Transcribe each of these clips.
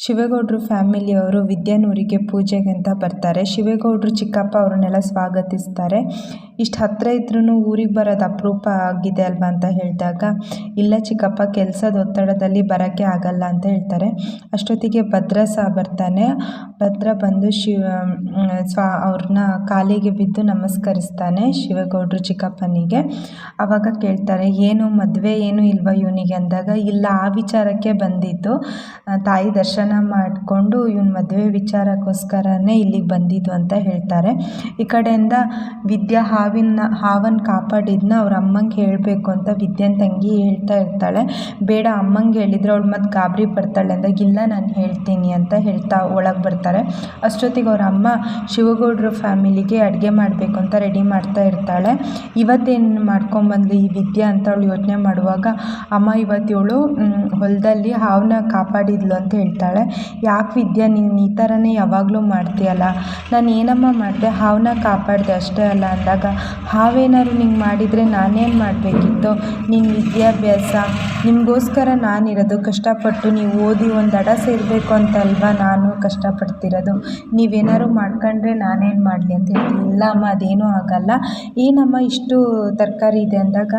ಶಿವೇಗೌಡರು ಫ್ಯಾಮಿಲಿಯವರು ವಿದ್ಯಾನೂರಿಗೆ ಪೂಜೆಗೆ ಅಂತ ಬರ್ತಾರೆ. ಶಿವೇಗೌಡರು ಚಿಕ್ಕಪ್ಪ ಅವ್ರನ್ನೆಲ್ಲ ಸ್ವಾಗತಿಸ್ತಾರೆ. ಇಷ್ಟು ಹತ್ತಿರ ಇದ್ರೂ ಊರಿಗೆ ಬರೋದು ಅಪರೂಪ ಆಗಿದೆ ಅಲ್ವಾ ಅಂತ ಹೇಳಿದಾಗ, ಇಲ್ಲ ಚಿಕ್ಕಪ್ಪ ಕೆಲಸದ ಒತ್ತಡದಲ್ಲಿ ಬರೋಕ್ಕೆ ಆಗಲ್ಲ ಅಂತ ಹೇಳ್ತಾರೆ. ಅಷ್ಟೊತ್ತಿಗೆ ಭದ್ರ ಸಹ ಬರ್ತಾನೆ. ಭದ್ರ ಬಂದು ಶಿವ ಸ್ವಾ ಅವ್ರನ್ನ ಕಾಲಿಗೆ ಬಿದ್ದು ನಮಸ್ಕರಿಸ್ತಾನೆ ಶಿವಗೌಡರು ಚಿಕ್ಕಪ್ಪನಿಗೆ. ಆವಾಗ ಕೇಳ್ತಾರೆ, ಏನು ಮದುವೆ ಏನು ಇಲ್ವಾ ಇವನಿಗೆ ಅಂದಾಗ, ಇಲ್ಲ ಆ ವಿಚಾರಕ್ಕೆ ಬಂದಿದ್ದು. ತಾಯಿ ದರ್ಶನ ಮಾಡಿಕೊಂಡು ಇವನ್ ಮದುವೆ ವಿಚಾರಕ್ಕೋಸ್ಕರನೇ ಇಲ್ಲಿಗೆ ಬಂದಿದ್ದು ಅಂತ ಹೇಳ್ತಾರೆ. ಈ ಕಡೆಯಿಂದ ವಿದ್ಯಾ ಹಾವಿನ ಹಾವನ್ನು ಕಾಪಾಡಿದ್ನ ಅವ್ರ ಅಮ್ಮಂಗೆ ಹೇಳಬೇಕು ಅಂತ ವಿದ್ಯಾನ್ ತಂಗಿ ಹೇಳ್ತಾ ಇರ್ತಾಳೆ. ಬೇಡ, ಅಮ್ಮಂಗೆ ಹೇಳಿದ್ರೆ ಅವಳು ಮತ್ತೆ ಗಾಬರಿ ಪಡ್ತಾಳೆ ಅಂದಾಗ, ಇಲ್ಲ, ನಾನು ಹೇಳ್ತೀನಿ ಅಂತ ಹೇಳ್ತಾ ಒಳಗೆ ಬರ್ತಾರೆ. ಅಷ್ಟೊತ್ತಿಗೆ ಅವ್ರ ಅಮ್ಮ ಶಿವಗೌಡ್ರ ಫ್ಯಾಮಿಲಿಗೆ ಅಡುಗೆ ಮಾಡಬೇಕು ಅಂತ ರೆಡಿ ಮಾಡ್ತಾ ಇರ್ತಾಳೆ. ಇವತ್ತೇನು ಮಾಡ್ಕೊಂಬಂದ್ಲಿ ಈ ವಿದ್ಯಾ ಅಂತ ಅವಳು ಯೋಚನೆ ಮಾಡುವಾಗ, ಅಮ್ಮ ಇವತ್ತಿವಳು ಹೊಲದಲ್ಲಿ ಹಾವನ್ನ ಕಾಪಾಡಿದ್ಲು ಅಂತ ಹೇಳ್ತಾಳೆ. ಯಾಕೆ ವಿದ್ಯಾ, ನೀನು ಈ ಥರನೇ ಯಾವಾಗಲೂ ಮಾಡ್ತೀಯಲ್ಲ? ನಾನು ಏನಮ್ಮ ಮಾಡಿದೆ? ಹಾವನ್ನ ಕಾಪಾಡಿದೆ ಅಷ್ಟೇ ಅಲ್ಲ ಅಂದಾಗ ಹಾವೇನಾದ್ರು ನಿಂಗೆ ಮಾಡಿದರೆ ನಾನೇನು ಮಾಡಬೇಕಿತ್ತು? ನಿನ್ನ ವಿದ್ಯಾಭ್ಯಾಸ, ನಿಮಗೋಸ್ಕರ ನಾನಿರೋದು, ಕಷ್ಟಪಟ್ಟು ನೀವು ಓದಿ ಒಂದು ದಡ ಸೇರಬೇಕು ಅಂತಲ್ವಾ ನಾನು ಕಷ್ಟಪಡ್ತಿರೋದು? ನೀವೇನಾದ್ರು ಮಾಡ್ಕೊಂಡ್ರೆ ನಾನೇನು ಮಾಡಲಿ ಅಂತ ಹೇಳ್ತೀನಿ ಇಲ್ಲ ಅಮ್ಮ, ಅದೇನೂ ಆಗಲ್ಲ. ಏನಮ್ಮ, ಇಷ್ಟು ತರಕಾರಿ ಇದೆ ಅಂದಾಗ,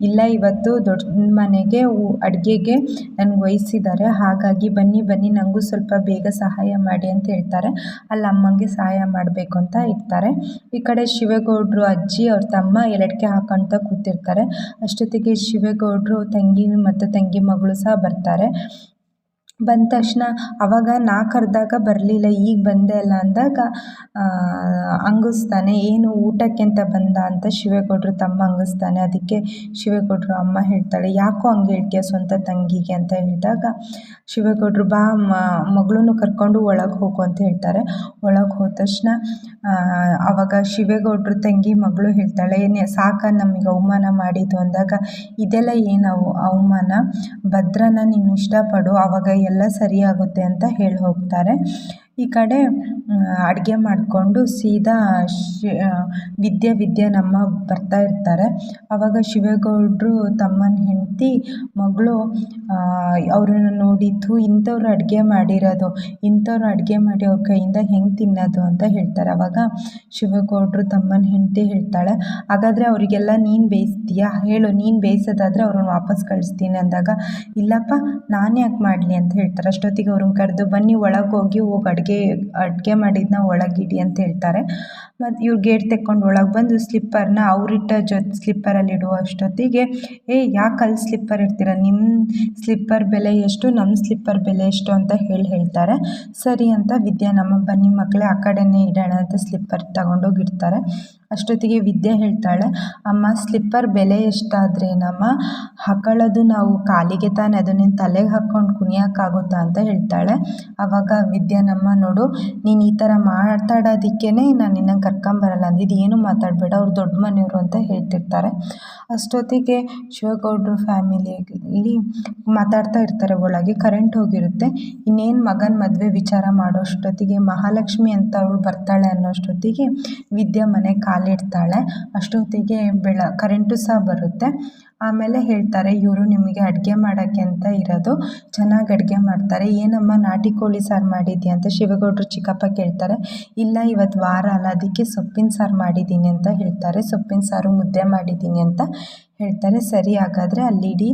ಇಲ್ಲ, ಇವತ್ತು ದೊಡ್ಡ ಮನೆಗೆ ಅಡುಗೆಗೆ ನನಗೆ ವಹಿಸಿದ್ದಾರೆ. ಹಾಗಾಗಿ ಬನ್ನಿ ಬನ್ನಿ ನನಗೂ ಸ್ವಲ್ಪ ಬೇಗ ಸಹಾಯ ಮಾಡಿ ಅಂತ ಹೇಳ್ತಾರೆ. ಅಲ್ಲಿ ಅಮ್ಮಂಗೆ ಸಹಾಯ ಮಾಡಬೇಕು ಅಂತ ಇರ್ತಾರೆ. ಈ ಕಡೆ ಶಿವೇಗೌಡರು ಅಜ್ಜಿ ಅವ್ರ ತಮ್ಮ ಎರಡಕ್ಕೆ ಹಾಕೊಂತ ಕೂತಿರ್ತಾರೆ. ಅಷ್ಟೊತ್ತಿಗೆ ಶಿವೇಗೌಡರು ತಂಗಿ ಮತ್ತು ತಂಗಿ ಮಗಳು ಸಹ ಬರ್ತಾರೆ. ಬಂದ ತಕ್ಷಣ ಅವಾಗ ನಾ ಕರೆದಾಗ ಬರಲಿಲ್ಲ, ಈಗ ಬಂದೆ ಅಲ್ಲ ಅಂದಾಗ ಅಂಗಿಸ್ತಾನೆ, ಏನು ಊಟಕ್ಕೆ ಅಂತ ಬಂದ? ಅಂತ ಶಿವೇಗೌಡರು ತಮ್ಮ ಅಂಗಿಸ್ತಾನೆ, ಅದಕ್ಕೆ ಶಿವೇಗೌಡರು ಅಮ್ಮ ಹೇಳ್ತಾಳೆ, ಯಾಕೋ ಹಂಗೆ ಹೇಳ್ತೀಯ ಸ್ವಂತ ತಂಗಿಗೆ? ಅಂತ ಹೇಳಿದಾಗ ಶಿವೇಗೌಡರು, ಬಾ ಮಗಳನ್ನು ಕರ್ಕೊಂಡು ಒಳಗೆ ಹೋಗು ಅಂತ ಹೇಳ್ತಾರೆ. ಒಳಗೆ ಹೋದ ತಕ್ಷಣ ಅವಾಗ ಶಿವೇಗೌಡರು ತಂಗಿ ಮಗಳು ಹೇಳ್ತಾಳೆ, ಏನೇ ಸಾಕ ನಮಗೆ ಅವಮಾನ ಮಾಡಿದ್ದು? ಅಂದಾಗ, ಇದೆಲ್ಲ ಏನು ಅವ, ಅವಮಾನ? ಭದ್ರನ ನೀನು ಇಷ್ಟಪಡು ಆವಾಗ ಎಲ್ಲ ಸರಿಯಾಗುತ್ತೆ ಅಂತ ಹೇಳಿ ಹೋಗ್ತಾರೆ ಈ ಕಡೆ ಅಡುಗೆ ಮಾಡಿಕೊಂಡು ಸೀದಾ ಶಿ ವಿದ್ಯೆ ವಿದ್ಯಾನಮ್ಮ ಬರ್ತಾ ಇರ್ತಾರೆ. ಆವಾಗ ಶಿವೇಗೌಡರು ತಮ್ಮನ ಹೆಂಡತಿ, ಮಗಳು ಅವ್ರನ್ನ ನೋಡಿದ್ದು ಇಂಥವ್ರು ಅಡುಗೆ ಮಾಡಿರೋದು, ಇಂಥವ್ರು ಅಡುಗೆ ಮಾಡಿ ಅವ್ರ ಕೈಯಿಂದ ಹೆಂಗೆ ತಿನ್ನೋದು ಅಂತ ಹೇಳ್ತಾರೆ. ಆವಾಗ ಶಿವೇಗೌಡರು ತಮ್ಮನ ಹೆಂಡತಿ ಹೇಳ್ತಾಳೆ, ಹಾಗಾದರೆ ಅವರಿಗೆಲ್ಲ ನೀನು ಬೇಯಿಸ್ತೀಯಾ? ಹೇಳು, ನೀನು ಬೇಯಿಸೋದಾದರೆ ಅವ್ರನ್ನ ವಾಪಸ್ ಕಳಿಸ್ತೀನಿ ಅಂದಾಗ, ಇಲ್ಲಪ್ಪ, ನಾನು ಯಾಕೆ ಮಾಡಲಿ? ಅಂತ ಹೇಳ್ತಾರೆ. ಅಷ್ಟೊತ್ತಿಗೆ ಅವ್ರನ್ನ ಕರೆದು, ಬನ್ನಿ, ಒಳಗೆ ಹೋಗಿ ಹೋಗಿ ಅಡುಗೆ ಅಡುಗೆ ಮಾಡಿದ್ದನ್ನ ಒಳಗಿಡಿ ಅಂತ ಹೇಳ್ತಾರೆ. ಮತ್ತು ಇವ್ರು ಗೇಟ್ ತೆಕ್ಕೊಂಡು ಒಳಗೆ ಬಂದು ಸ್ಲಿಪ್ಪರ್ನ ಅವರಿಟ್ಟ ಜೊತೆ ಸ್ಲಿಪ್ಪರಲ್ಲಿ ಇಡುವ ಅಷ್ಟೊತ್ತಿಗೆ, ಏ, ಯಾಕೆ ಅಲ್ಲಿ ಸ್ಲಿಪ್ಪರ್ ಇಡ್ತೀರ? ನಿಮ್ಮ ಸ್ಲಿಪ್ಪರ್ ಬೆಲೆ ಎಷ್ಟು? ನಮ್ಮ ಸ್ಲಿಪ್ಪರ್ ಬೆಲೆ ಎಷ್ಟು? ಅಂತ ಹೇಳಿ ಹೇಳ್ತಾರೆ. ಸರಿ ಅಂತ ವಿದ್ಯಾ ನಮ್ಮ ಬನ್ನಿ ಮಕ್ಕಳೇ ಆ ಕಡೆನೇ ಇಡೋಣ ಅಂತ ಸ್ಲಿಪ್ಪರ್ ತಗೊಂಡೋಗಿ ಇಡ್ತಾರೆ. ಅಷ್ಟೊತ್ತಿಗೆ ವಿದ್ಯೆ ಹೇಳ್ತಾಳೆ, ಅಮ್ಮ, ಸ್ಲಿಪ್ಪರ್ ಬೆಲೆ ಎಷ್ಟಾದ್ರೇನಮ್ಮ ಹಾಕೊಳ್ಳೋದು ನಾವು ಕಾಲಿಗೆ ತಾನೆ ಅದನ್ನೇ ನೀನು ತಲೆಗೆ ಹಾಕ್ಕೊಂಡು ಕುಣಿಯೋಕ್ಕಾಗುತ್ತಾ ಅಂತ ಹೇಳ್ತಾಳೆ. ಆವಾಗ ವಿದ್ಯಾನಮ್ಮ ನೋಡು, ನೀನು ಈ ಥರ ಮಾತಾಡೋದಕ್ಕೇ ನಾನು ನಿನ್ನನ್ನು ಕರ್ಕೊಂಬರಲ್ಲ ಅಂದಿದ್ದು, ಏನು ಮಾತಾಡಬೇಡ, ಅವ್ರು ದೊಡ್ಡ ಮನೆಯವರು ಅಂತ ಹೇಳ್ತಿರ್ತಾರೆ. ಅಷ್ಟೊತ್ತಿಗೆ ಶಿವಗೌಡರು ಫ್ಯಾಮಿಲಿಯಲ್ಲಿ ಮಾತಾಡ್ತಾ ಇರ್ತಾರೆ, ಒಳಗೆ ಕರೆಂಟ್ ಹೋಗಿರುತ್ತೆ. ಇನ್ನೇನು ಮಗನ ಮದುವೆ ವಿಚಾರ ಮಾಡೋ ಅಷ್ಟೊತ್ತಿಗೆ ಮಹಾಲಕ್ಷ್ಮಿ ಅಂತ ಅವಳು ಬರ್ತಾಳೆ ಅನ್ನೋ ಅಷ್ಟೊತ್ತಿಗೆ ವಿದ್ಯಾ ಮನೆ ಕಾಲಿಡ್ತಾಳೆ ಅಷ್ಟೊತ್ತಿಗೆ ಬೆಳ ಕರೆಂಟು ಸಹ ಬರುತ್ತೆ. ಆಮೇಲೆ ಹೇಳ್ತಾರೆ, ಇವರು ನಿಮಗೆ ಅಡುಗೆ ಮಾಡೋಕ್ಕೆ ಅಂತ ಇರೋದು, ಚೆನ್ನಾಗಿ ಅಡುಗೆ ಮಾಡ್ತಾರೆ. ಏನಮ್ಮ ನಾಟಿ ಕೋಳಿ ಸಾರು ಮಾಡಿದ್ಯಾ ಅಂತ ಶಿವಗೌಡರು ಚಿಕ್ಕಪ್ಪ ಕೇಳ್ತಾರೆ. ಇಲ್ಲ ಇವತ್ತು ವಾರ ಅಲ್ಲ, ಅದಕ್ಕೆ ಸೊಪ್ಪಿನ ಸಾರು ಮಾಡಿದ್ದೀನಿ ಅಂತ ಹೇಳ್ತಾರೆ. ಸೊಪ್ಪಿನ ಸಾರು ಮುದ್ದೆ ಮಾಡಿದ್ದೀನಿ ಅಂತ ಹೇಳ್ತಾರೆ. ಸರಿ, ಹಾಗಾದರೆ ಅಲ್ಲಿಡಿ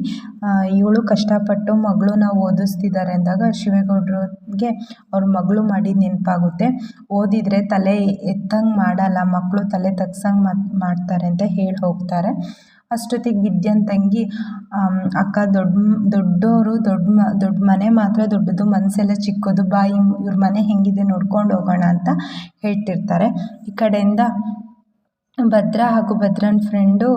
ಇವಳು ಕಷ್ಟಪಟ್ಟು ಮಗಳನ್ನ ಓದಿಸ್ತಿದ್ದಾರೆ ಅಂದಾಗ ಶಿವೇಗೌಡ್ರಿಗೆ ಅವ್ರ ಮಗಳು ಮಾಡಿದ ನೆನಪಾಗುತ್ತೆ. ಓದಿದರೆ ತಲೆ ಎತ್ತಂಗೆ ಮಾಡಲ್ಲ ಮಕ್ಕಳು ತಲೆ ತಗ್ಸಂಗೆ ಮಾಡ್ತಾರೆ ಅಂತ ಹೇಳಿ ಹೋಗ್ತಾರೆ. ಅಷ್ಟೊತ್ತಿಗೆ ವಿದ್ಯಾನ್ ತಂಗಿ ಅಕ್ಕ ದೊಡ್ಡ ದೊಡ್ಡವರು ದೊಡ್ಡ ದೊಡ್ಡ ಮನೆ ಮಾತ್ರ ದೊಡ್ಡದು ಮನಸ್ಸೆಲ್ಲ ಚಿಕ್ಕದು, ಬಾಯಿ ಇವ್ರ ಮನೆ ಹೇಗಿದೆ ನೋಡ್ಕೊಂಡು ಹೋಗೋಣ ಅಂತ ಹೇಳ್ತಿರ್ತಾರೆ. ಈ ಕಡೆಯಿಂದ ಭದ್ರ ಹಾಗೂ ಭದ್ರನ ಫ್ರೆಂಡು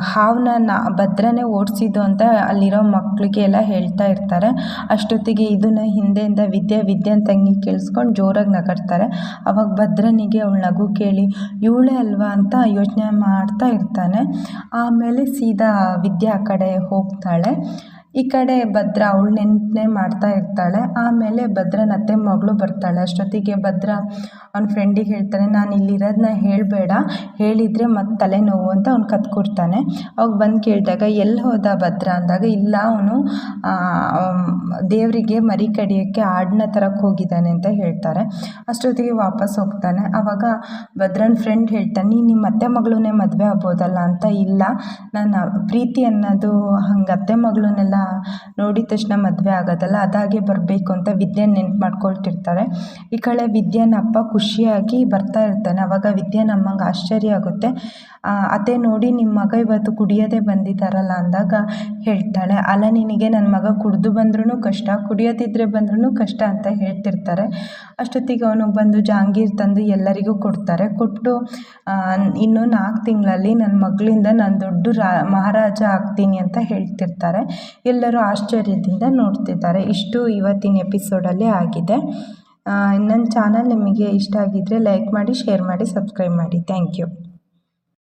ಹಾವನ್ನ ನಾ, ಭದ್ರನೇ ಓಡಿಸಿದ್ದು ಅಂತ ಅಲ್ಲಿರೋ ಮಕ್ಕಳಿಗೆ ಎಲ್ಲ ಹೇಳ್ತಾ ಇರ್ತಾರೆ. ಅಷ್ಟೊತ್ತಿಗೆ ಇದನ್ನ ಹಿಂದೆಯಿಂದ ವಿದ್ಯೆ ಅಂತ ತಂಗಿ ಕೇಳಿಸ್ಕೊಂಡು ಜೋರಾಗಿ ನಗಡ್ತಾರೆ. ಅವಾಗ ಭದ್ರನಿಗೆ ಅವಳು ನಗು ಕೇಳಿ, ಇವಳೇ ಅಲ್ವಾ? ಅಂತ ಯೋಚನೆ ಮಾಡ್ತಾ ಇರ್ತಾನೆ. ಆಮೇಲೆ ಸೀದಾ ವಿದ್ಯೆ ಆ ಕಡೆ ಹೋಗ್ತಾಳೆ. ಈ ಕಡೆ ಭದ್ರ ಅವಳು ನೆನಪನ್ನೇ ಮಾಡ್ತಾ ಇರ್ತಾಳೆ, ಆಮೇಲೆ ಭದ್ರನ ಅತ್ತೆ ಮಗಳು ಬರ್ತಾಳೆ. ಅಷ್ಟೊತ್ತಿಗೆ ಭದ್ರ ಅವ್ನ ಫ್ರೆಂಡಿಗೆ ಹೇಳ್ತಾನೆ, ನಾನು ಇಲ್ಲಿರೋದನ್ನ ಹೇಳಬೇಡ, ಹೇಳಿದರೆ ಮತ್ತೆ ತಲೆನೋವು ಅಂತ ಅವ್ನು ಕತ್ಕೊಡ್ತಾನೆ. ಕೊಡ್ತಾನೆ ಅವಾಗ ಬಂದು ಕೇಳಿದಾಗ ಎಲ್ಲಿ ಹೋದ ಭದ್ರ? ಅಂದಾಗ, ಇಲ್ಲ, ಅವನು ದೇವರಿಗೆ ಮರಿ ಕಡಿಯೋಕ್ಕೆ ಆಡನ್ನ ತರಕ್ಕೆ ಹೋಗಿದ್ದಾನೆ ಅಂತ ಹೇಳ್ತಾರೆ. ಅಷ್ಟೊತ್ತಿಗೆ ವಾಪಸ್ ಹೋಗ್ತಾನೆ. ಆವಾಗ ಭದ್ರನ ಫ್ರೆಂಡ್ ಹೇಳ್ತಾನೆ, ನೀನು ನಿಮ್ಮ ಅತ್ತೆ ಮಗಳನ್ನೇ ಮದುವೆ ಆಗ್ಬೋದಲ್ಲ? ಅಂತ, ಇಲ್ಲ, ನಾನು ಪ್ರೀತಿ ಅನ್ನೋದು ಹಂಗೆ ಅತ್ತೆ ಮಗಳನ್ನೆಲ್ಲ ನೋಡಿದ ತಕ್ಷಣ ಮದುವೆ ಆಗೋದಲ್ಲ, ಅದಾಗೆ ಬರಬೇಕು ಅಂತ ವಿದ್ಯೆ ನೆನ್ಪು ಮಾಡ್ಕೊಳ್ತಿರ್ತಾರೆ. ಈ ಕಡೆ ವಿದ್ಯಾನ ಅಪ್ಪ ಖುಷಿಯಾಗಿ ಬರ್ತಾ ಇರ್ತಾನೆ. ಆವಾಗ ವಿದ್ಯಾನ ಅಮ್ಮಂಗೆ ಆಶ್ಚರ್ಯ ಆಗುತ್ತೆ. ಅದೇ ನೋಡಿ ನಿಮ್ಮ ಮಗ ಇವತ್ತು ಕುಡಿಯೋದೇ ಬಂದಿದ್ದಾರಲ್ಲ ಅಂದಾಗ ಹೇಳ್ತಾಳೆ, ಅಲ್ಲ, ನಿನಗೆ ನನ್ನ ಮಗ ಕುಡಿದು ಬಂದ್ರೂ ಕಷ್ಟ, ಕುಡಿಯೋದಿದ್ರೆ ಬಂದ್ರೂ ಕಷ್ಟ ಅಂತ ಹೇಳ್ತಿರ್ತಾರೆ. ಅಷ್ಟೊತ್ತಿಗೆ ಅವನು ಬಂದು ಜಾಂಗೀರ್ ತಂದು ಎಲ್ಲರಿಗೂ ಕೊಡ್ತಾರೆ. ಕೊಟ್ಟು ಇನ್ನು ನಾಲ್ಕು ತಿಂಗಳಲ್ಲಿ ನನ್ನ ಮಗಳಿಂದ ನಾನು ದೊಡ್ಡ ರಾ, ಮಹಾರಾಜ ಆಗ್ತೀನಿ ಅಂತ ಹೇಳ್ತಿರ್ತಾರೆ. ಎಲ್ಲರೂ ಆಶ್ಚರ್ಯದಿಂದ ನೋಡ್ತಿದ್ದಾರೆ. ಇಷ್ಟು ಇವತ್ತಿನ ಎಪಿಸೋಡಲ್ಲಿ ಆಗಿದೆ. ನನ್ನ ಚಾನಲ್ ನಿಮಗೆ ಇಷ್ಟ ಆಗಿದ್ದರೆ ಲೈಕ್ ಮಾಡಿ, ಶೇರ್ ಮಾಡಿ, ಸಬ್ಸ್ಕ್ರೈಬ್ ಮಾಡಿ. Thank you.